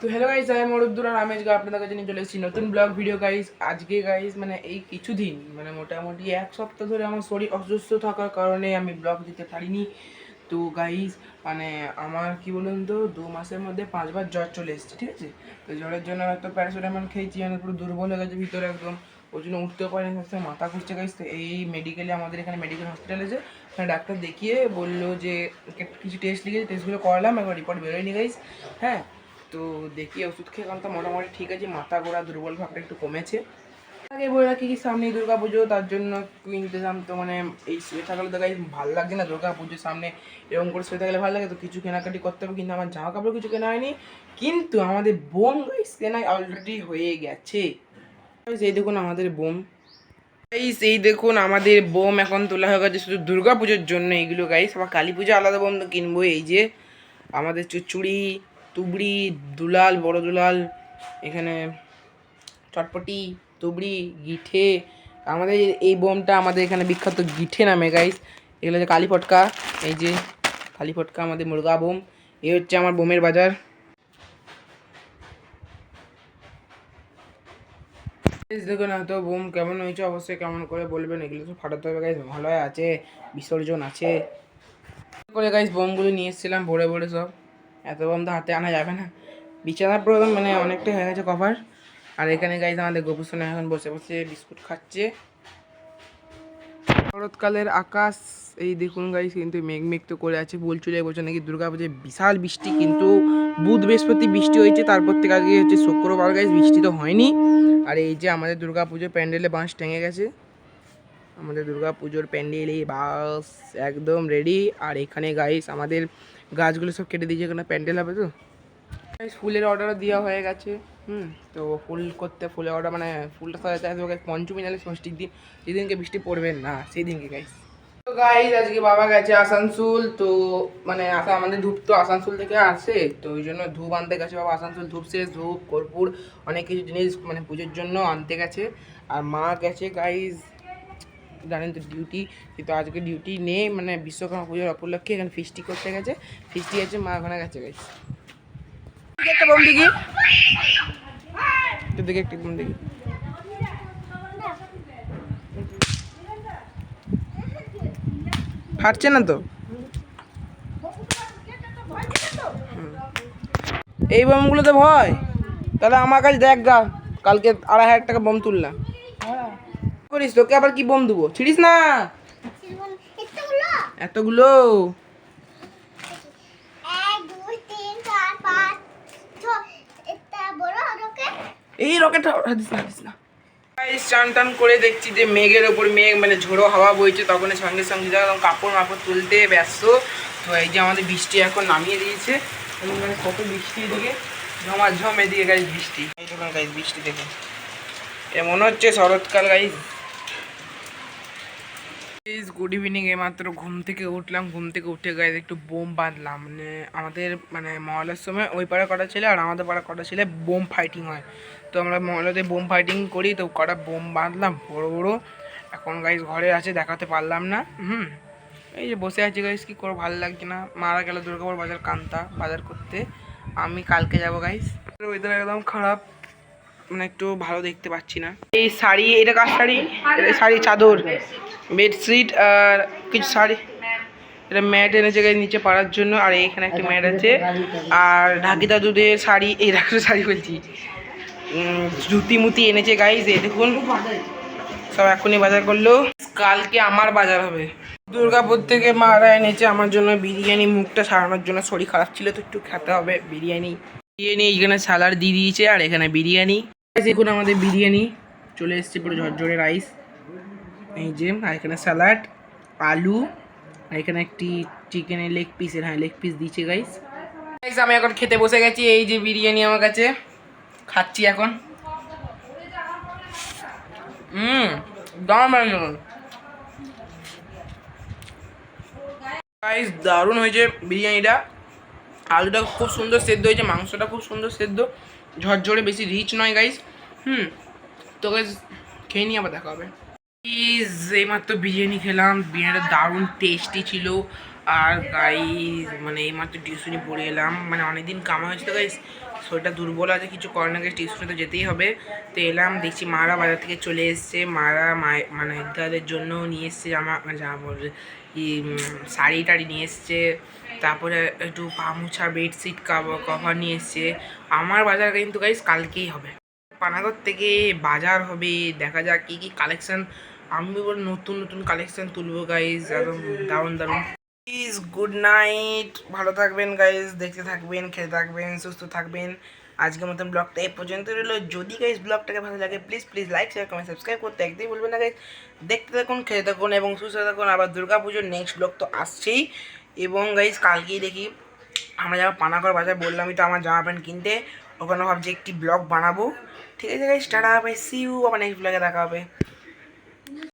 তো hello guys আমি মরুদ্দুর আর আমেজ গা আপনাদের কাছে নিয়ে চলে এসেছি নতুন ব্লগ ভিডিও গাইস আজকে গাইস মানে এই কিছুদিন মানে মোটামুটি এক সপ্তাহ ধরে আমার শরীর অসুস্থ থাকার কারণে আমি ব্লগ দিতে পারিনি। তো গাইস মানে আমার কি বলুন তো, দু মাসের মধ্যে পাঁচবার জ্বর চলে এসেছে, ঠিক আছে? তো জ্বরের জন্য হয়তো প্যারাসিটামল খেয়েছি মানে পুরো দুর্বল হয়ে গেছে ভিতরে একদম। ওই জন্য উঠতেও পারিনি সবসময় মাথা ঘুরছে গাইস তো এই মেডিকেলে আমাদের এখানে মেডিকেল হসপিটালে যে ওখানে ডাক্তার দেখিয়ে বলল যে কিছু টেস্ট লিখেছে টেস্টগুলো করালাম, একবার রিপোর্ট বেরোয়নি গাইস হ্যাঁ? তো দেখি ওষুধ এখন তো মোটামুটি ঠিক আছে, মাথা ঘোরা দুর্বল ভাবটা একটু কমেছে। আগে বলে রাখি কি সামনে দুর্গা পুজো, তার জন্য ইন্তজাম তো মানে এই শুয়ে থাকলে তো গাই ভালো লাগছে না, দুর্গা পুজোর সামনে এরকম করে শুয়ে থাকলে ভালো লাগে, তো কিছু কেনাকাটি করতে হবে, কিন্তু আমার জামা কাপড় কিছু কেনা হয়নি, কিন্তু আমাদের বোম গাইস কেনা অলরেডি হয়ে গেছে। এই দেখুন আমাদের বোম। গাইস এই দেখুন আমাদের বোম এখন তোলা হয়ে গেছে শুধু দুর্গা পুজোর জন্য, এইগুলো গাইস আবার কালী পুজো আলাদা বোম তো কিনবো, এই যে আমাদের চুচুড়ি তুবড়ি, দুলাল, বড় দুলাল, এখানে চটপটি, তুবড়ি, গিঠে, আমাদের এই বোমটা আমাদের এখানে বিখ্যাত গিঠে নামে গাইস এগুলো হচ্ছে কালী ফটকা, এই যে কালী ফটকা আমাদের মুরগা বোম এই হচ্ছে আমার বোমের বাজার। দেখুন এত বোম কেমন হয়েছে, অবশ্যই কেমন করে বলবেন, এগুলো তো ফাটাতে হবে গাইস মহালয় আছে, বিসর্জন আছে। করে গাইস বোমগুলো নিয়ে এসেছিলাম, ভরে ভরে সব। এত বোম তো হাতে আনা যাবে না। বিছানার প্রয়োজন মানে অনেকটাই হয়ে গেছে কভার আর এখানে গাইস আমাদের গোপুসোনা এখন বসে বসে বিস্কুট খাচ্ছে। শরৎকালের আকাশ, এই দেখুন গাইস কিন্তু মেঘ মেঘ তো করে আছে বলছিল এবছর নাকি দুর্গা পুজোয় বিশাল বৃষ্টি, কিন্তু বুধ বৃহস্পতি বৃষ্টি হয়েছে, তারপর থেকে আজকে হচ্ছে শুক্রবার গাইস বৃষ্টি তো হয়নি। আর এই যে আমাদের দুর্গা পুজোর প্যান্ডেলে বাঁশ টেঙে গেছে। আমাদের দুর্গা পুজোর প্যান্ডেলে বাস একদম রেডি আর এখানে গাইস আমাদের গাছগুলো সব কেটে দিয়েছে, এখানে প্যান্ডেল হবে তো। ফুলের অর্ডারও দেওয়া হয়ে গেছে, হুম। তো ফুল করতে, ফুলের অর্ডার মানে ফুলটা সাজাতে আসবে, guys পঞ্চমী নালে ষষ্ঠীর দিন, যেদিনকে বৃষ্টি পড়বে, না সেই দিনকে গাইস তো গাইস আজকে বাবা গেছে আসানসোল, তো মানে আসা, আমাদের ধূপ তো আসানসোল থেকে আসে, তো ওই জন্য ধূপ আনতে গেছে বাবা। আসানসোল ধূপ শেষ ধূপ, কর্পূর, অনেক কিছু জিনিস মানে পুজোর জন্য আনতে গেছে। আর মা গেছে গাইস জানেন তো ডিউটি কিন্তু আজকে ডিউটি নেই মানে বিশ্বকর্মা পুজোর উপলক্ষে এখানে ফিস্টি করতে গেছে। ফিস্টি আছে মা ওখানে গেছে গাইস একটা বোম একটু দেখি একটু বোম দেখি ফাটছে না তো? এই বোমগুলো তো ভয়? তাহলে আমার কাছে দেখ গা, কালকে আড়াই হাজার টাকা বোম তুললাম। করিস? তোকে আবার কি বোম দেবো? ছিড়িস না? এতগুলো। রকেট এই রকেটটা হাদিস না হাদিস না। চান টান করে দেখছি যে মেঘের ওপর মেঘ মানে ঝোড়ো হাওয়া বইছে তখন সঙ্গে সঙ্গে যখন কাপড় মাপড় তুলতে ব্যস্ত। তো এই যে আমাদের বৃষ্টি এখন নামিয়ে দিয়েছে। মানে কত বৃষ্টি এদিকে? ঝমাঝম এদিকে গাইস বৃষ্টি। এই গাইস বৃষ্টি দেখুন। এ মনে হচ্ছে শরৎকাল গাইস গুড ইভিনিং এইমাত্র ঘুম থেকে উঠলাম, ঘুম থেকে উঠে গাইজ একটু বোম বাঁধলাম। মানে আমাদের মানে মহলের সময় ওই পাড়া কটা ছেলে আর আমাদের পাড়া কটা ছেলে বোম ফাইটিং হয়। তো আমরা মহলাতে বোম ফাইটিং করি, তো কটা বোম বাঁধলাম, বড় বড়। এখন গাইজ ঘরে আছে, দেখাতে পারলাম না, হুম। এই যে বসে আছি গাইজ কি করব, ভালো লাগছে না। মারা গেল দুর্গাপুর বাজার কান্তা, বাজার করতে। আমি কালকে যাব গাইজ ওয়েদার একদম খারাপ মানে একটু ভালো দেখতে পাচ্ছি না। এই শাড়ি, এটা কার শাড়ি? শাড়ি চাদর। বেডশিট আর কিছু শাড়ি। এটা ম্যাট এনেছে গায়ে নিচে পাড়ার জন্য, আর এখানে একটা ম্যাট আছে। আর ঢাকি দাদুদের শাড়ি, এই দেখো শাড়ি বলছি। জুতি মুতি এনেছে গাইজ এই দেখুন। সব এখনই বাজার করল। কালকে আমার বাজার হবে। দুর্গাপুর থেকে মারা এনেছে, আমার জন্য বিরিয়ানি, মুখটা সারানোর জন্য। শরীর খারাপ ছিল, তো একটু খেতে হবে, বিরিয়ানি। বিরিয়ানি এইখানে সালাড দিয়ে দিয়েছে, আর এখানে বিরিয়ানি। দেখুন আমাদের বিরিয়ানি। চলে এসছে পুরো ঝরঝরে রাইস এই যে, আর এখানে স্যালাড, আলু, আর এখানে একটি চিকেনের লেগ পিসের হ্যাঁ লেগ পিস দিয়েছে গাইস গাইস আমি এখন খেতে বসে গেছি, এই যে বিরিয়ানি আমার কাছে। খাচ্ছি এখন। হুম, দারুণ গাইস দারুণ হয়েছে বিরিয়ানিটা। আলুটা খুব সুন্দর সেদ্ধ হয়েছে, মাংসটা খুব সুন্দর সেদ্ধ। ঝরঝরে বেশি রিচ নয় গাইস হুম, তো গাইস খেয়ে নিয়ে আবার দেখা হবে। প্লিজ এইমাত্র বিরিয়ানি খেলাম। বিরিয়ানিটা দারুণ টেস্টি ছিল। আর গাইস মানে এইমাত্র টিউশনি পড়ে এলাম। মানে অনেকদিন হয়েছে তো গাইস শরীরটা দুর্বল আছে, কিছু করার না গাইস টিউশনে তো যেতেই হবে। তো এলাম, দেখছি মারা বাজার থেকে চলে এসছে। মারা মানে দাদের জন্য নিয়ে এসছে জামা মানে জামা বলছে ই শাড়ি টাড়ি নিয়ে এসছে। তারপরে একটু পামুছা বেডশিট কভার নিয়ে এসছে। আমার বাজার কিন্তু গাইস কালকেই হবে। পানাগড় থেকে বাজার হবে। দেখা যাক কী কী কালেকশন আমি নতুন নতুন কালেকশন তুলবো গাইজ একদম দারুণ দারুণ। প্লিজ গুড নাইট ভালো থাকবেন গাইজ দেখতে থাকবেন খেতে থাকবেন সুস্থ থাকবেন। আজকের মতন ব্লগটা এই পর্যন্ত রইল। যদি গাইজ ব্লগটাকে ভালো লাগে please please like share comment subscribe করতে একদমই বলবেন না গাইজ দেখতে থাকুন খেতে থাকুন এবং সুস্থ থাকুন। আবার দুর্গা পুজোর নেক্সট ব্লগ তো আসছেই। এবং গাইজ কালকেই দেখি আমরা যাব পানাগড় বাজার বললামই তো আমার জামা প্যান্ট কিনতে। ওখানে ভাবছি একটি ব্লগ বানাবো। ঠিক আছে guys tata bye see you আমার নেক্সট ব্লগে দেখা হবে।